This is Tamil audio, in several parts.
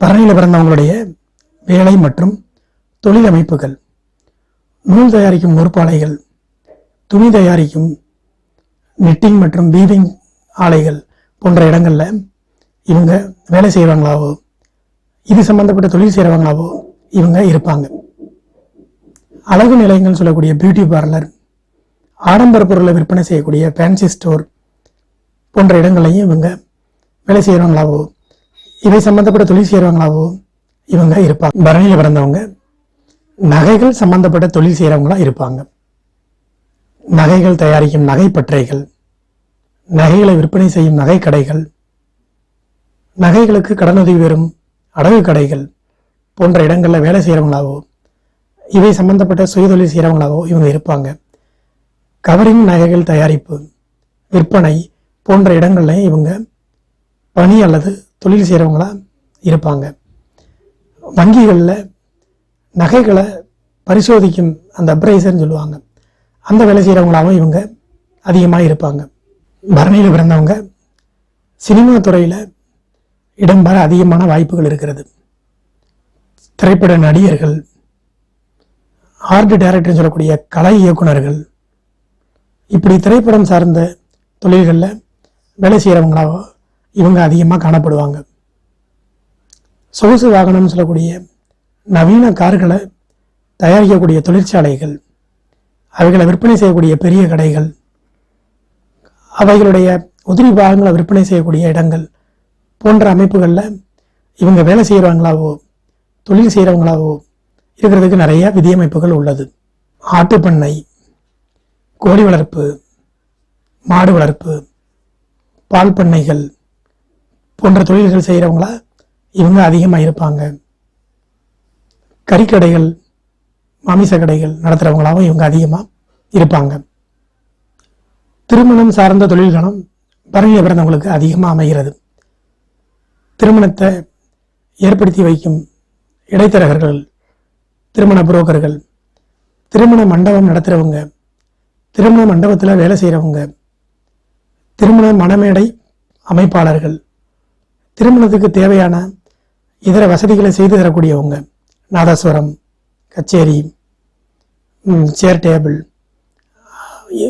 தரணியில் பிறந்தவங்களுடைய வேலை மற்றும் தொழில் அமைப்புகள் நூல் தயாரிக்கும் நூற்பாலைகள் துணி தயாரிக்கும் நெட்டிங் மற்றும் வீவிங் ஆலைகள் போன்ற இடங்களில் இவங்க வேலை செய்கிறாங்களாவோ இது சம்பந்தப்பட்ட தொழில் செய்கிறவங்களாவோ இவங்க இருப்பாங்க. அழகு நிலையங்கள் சொல்லக்கூடிய பியூட்டி பார்லர் ஆடம்பர பொருளை விற்பனை செய்யக்கூடிய ஃபேன்சி ஸ்டோர் போன்ற இடங்களையும் இவங்க வேலை செய்கிறவங்களாவோ இவை சம்பந்தப்பட்ட தொழில் செய்கிறவங்களாவோ இவங்க இருப்பாங்க. பரணியில் பிறந்தவங்க நகைகள் சம்பந்தப்பட்ட தொழில் செய்கிறவங்களா இருப்பாங்க. நகைகள் தயாரிக்கும் நகைப்பற்றைகள் நகைகளை விற்பனை செய்யும் நகை கடைகள் நகைகளுக்கு கடனுதவி பெறும் அடகு கடைகள் போன்ற இடங்களில் வேலை செய்கிறவங்களாவோ இவை சம்பந்தப்பட்ட சுயதொழில் செய்கிறவங்களாவோ இவங்க இருப்பாங்க. கவரிங் நகைகள் தயாரிப்பு விற்பனை போன்ற இடங்களில் இவங்க பணி அல்லது தொழில் செய்கிறவங்களாக இருப்பாங்க. வங்கிகளில் நகைகளை பரிசோதிக்கும் அந்த அப்ரைசர்னு சொல்லுவாங்க. அந்த வேலை செய்கிறவங்களாவும் இவங்க அதிகமாக இருப்பாங்க. பரணியில் பிறந்தவங்க சினிமா துறையில் இடம்பெற அதிகமான வாய்ப்புகள் இருக்கிறது. திரைப்பட நடிகர்கள் ஆர்ட் டைரக்டர்னு சொல்லக்கூடிய கலை இயக்குனர்கள் இப்படி திரைப்படம் சார்ந்த தொழில்களில் வேலை செய்கிறவங்களாவோ இவங்க அதிகமாக காணப்படுவாங்க. சொகுசு வாகனம்னு சொல்லக்கூடிய நவீன கார்களை தயாரிக்கக்கூடிய தொழிற்சாலைகள் அவைகளை விற்பனை செய்யக்கூடிய பெரிய கடைகள் அவைகளுடைய உதிரி பாகங்களை விற்பனை செய்யக்கூடிய இடங்கள் போன்ற அமைப்புகளில் இவங்க வேலை செய்கிறவங்களாவோ தொழில் செய்கிறவங்களாவோ இருக்கிறதுக்கு நிறைய விதியமைப்புகள் உள்ளது. ஆட்டுப்பண்ணை கோழி வளர்ப்பு மாடு வளர்ப்பு பால் பண்ணைகள் போன்ற தொழில்கள் செய்கிறவங்களா இவங்க அதிகமாக இருப்பாங்க. கறிக்கடைகள் மாமிச கடைகள் நடத்துகிறவங்களாவும் இவங்க அதிகமாக இருப்பாங்க. திருமணம் சார்ந்த தொழில்களும் பரணியில் பிறந்தவங்களுக்கு அதிகமாக அமைகிறது. திருமணத்தை ஏற்படுத்தி வைக்கும் இடைத்தரகர்கள் திருமண புரோக்கர்கள் திருமண மண்டபம் நடத்துகிறவங்க திருமண மண்டபத்தில் வேலை செய்கிறவங்க திருமண மணமேடை அமைப்பாளர்கள் திருமணத்துக்கு தேவையான இதர வசதிகளை செய்து தரக்கூடியவங்க நாதஸ்வரம் கச்சேரி சேர் டேபிள்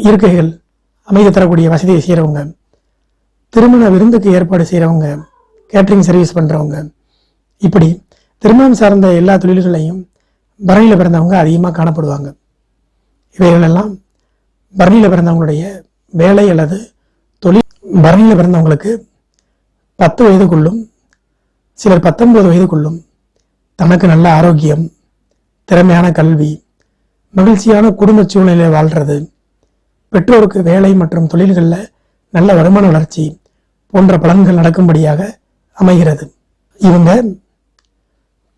இருக்கைகள் அமைத்து தரக்கூடிய வசதியை செய்கிறவங்க திருமண விருந்துக்கு ஏற்பாடு செய்கிறவங்க கேட்ரிங் சர்வீஸ் பண்ணுறவங்க இப்படி திருமணம் சார்ந்த எல்லா தொழில்களையும் பரணியில் பிறந்தவங்க அதிகமாக காணப்படுவாங்க. இவைகளெல்லாம் பரணியில் பிறந்தவங்களுடைய வேலை அல்லது தொழில் பரணியில் பிறந்தவங்களுக்கு பத்து வயதுக்குள்ளும் சிலர் பத்தொன்பது வயதுக்குள்ளும் தனக்கு நல்ல ஆரோக்கியம் திறமையான கல்வி மகிழ்ச்சியான குடும்ப சூழ்நிலையில் வாழ்கிறது பெற்றோருக்கு வேலை மற்றும் தொழில்களில் நல்ல வருமான வளர்ச்சி போன்ற பலன்கள் நடக்கும்படியாக அமைகிறது. இவங்க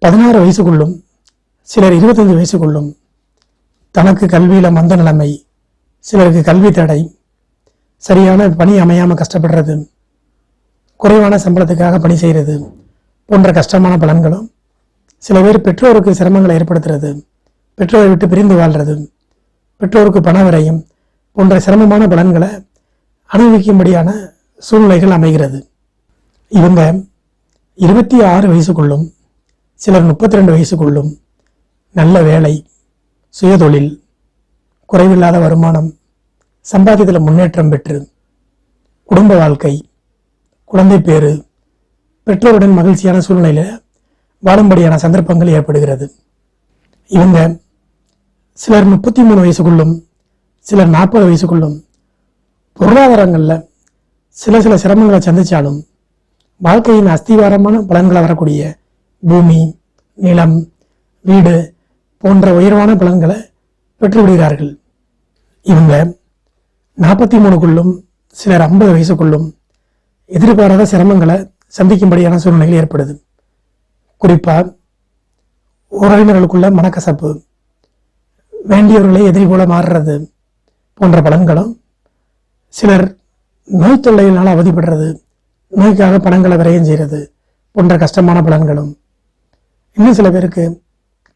பதினாறு வயசுக்குள்ளும் சிலர் இருபத்தஞ்சு வயசுக்குள்ளும் தனக்கு கல்வியில் மந்த நிலைமை சிலருக்கு கல்வி தடை சரியான பணி அமையாமல் கஷ்டப்படுறது குறைவான சம்பளத்துக்காக பணி செய்கிறது போன்ற கஷ்டமான பலன்களும் சில பேர் பெற்றோருக்கு சிரமங்களை ஏற்படுத்துறது பெற்றோரை விட்டு பிரிந்து வாழ்றது பெற்றோருக்கு பண வரையும் போன்ற சிரமமான பலன்களை அனுபவிக்கும்படியான சூழ்நிலைகள் அமைகிறது. இவங்க இருபத்தி ஆறு வயசுக்குள்ளும் சிலர் முப்பத்தி ரெண்டு வயசுக்குள்ளும் நல்ல வேலை சுயதொழில் குறைவில்லாத வருமானம் சம்பாதியத்தில் முன்னேற்றம் பெற்று குடும்ப வாழ்க்கை குழந்தை பேறு பெற்றோருடன் மகிழ்ச்சியான சூழ்நிலையில் வாழும்படியான சந்தர்ப்பங்கள் ஏற்படுகிறது. இவங்க சிலர் முப்பத்தி மூணு வயசுக்குள்ளும் சிலர் நாற்பது வயசுக்குள்ளும் பொருளாதாரங்களில் சில சில சிரமங்களை சந்தித்தாலும் வாழ்க்கையின் அஸ்திவாரமான பலன்களை வரக்கூடிய பூமி நிலம் வீடு போன்ற உயர்வான பலன்களை பெற்றுவிடுகிறார்கள் இவங்க நாற்பத்தி மூணுக்குள்ளும் சிலர் ஐம்பது வயசுக்குள்ளும் எதிர்பாராத சிரமங்களை சந்திக்கும்படியான சூழ்நிலைகள் ஏற்படுது. குறிப்பாக உறவினர்களுக்குள்ள மனக்கசப்பு வேண்டியவர்களை எதிரி போல மாறுறது போன்ற பலன்களும் சிலர் நோய் தொல்லையினால் அவதிப்படுறது நோய்க்காக பணங்களை விரயம் செய்கிறது போன்ற கஷ்டமான பலன்களும் இன்னும் சில பேருக்கு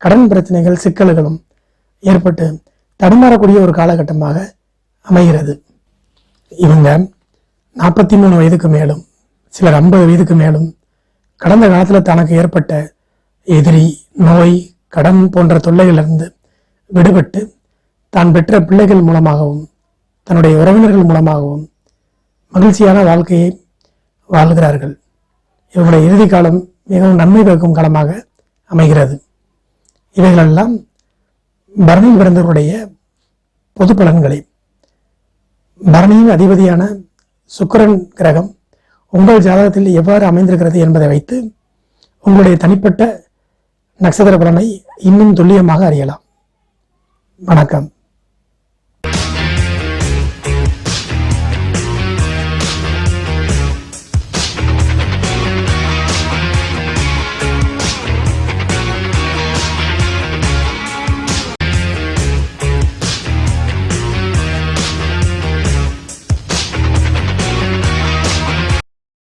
கடன் பிரச்சனைகள் சிக்கல்களும் ஏற்பட்டு தடுமாறக்கூடிய ஒரு காலகட்டமாக அமைகிறது. இவங்க நாற்பத்தி மூணு வயதுக்கு மேலும் சிலர் ஐம்பது வயதுக்கு மேலும் கடந்த காலத்தில் தனக்கு ஏற்பட்ட எதிரி நோய் கடன் போன்ற தொல்லைகளிலிருந்து விடுபட்டு தான் பெற்ற பிள்ளைகள் மூலமாகவும் தன்னுடைய உறவினர்கள் மூலமாகவும் மகிழ்ச்சியான வாழ்க்கையை வாழ்கிறார்கள். இவருடைய இறுதி காலம் மிகவும் நன்மை பயக்கும் காலமாக அமைகிறது. இவைகளெல்லாம் பரணியில் பிறந்தவருடைய பொது பலன்களை. பரணியின் அதிபதியான சுக்கிரன் கிரகம் உங்கள் ஜாதகத்தில் எவ்வாறு அமைந்திருக்கிறது என்பதை வைத்து உங்களுடைய தனிப்பட்ட நட்சத்திர பலனை இன்னும் துல்லியமாக அறியலாம். வணக்கம்.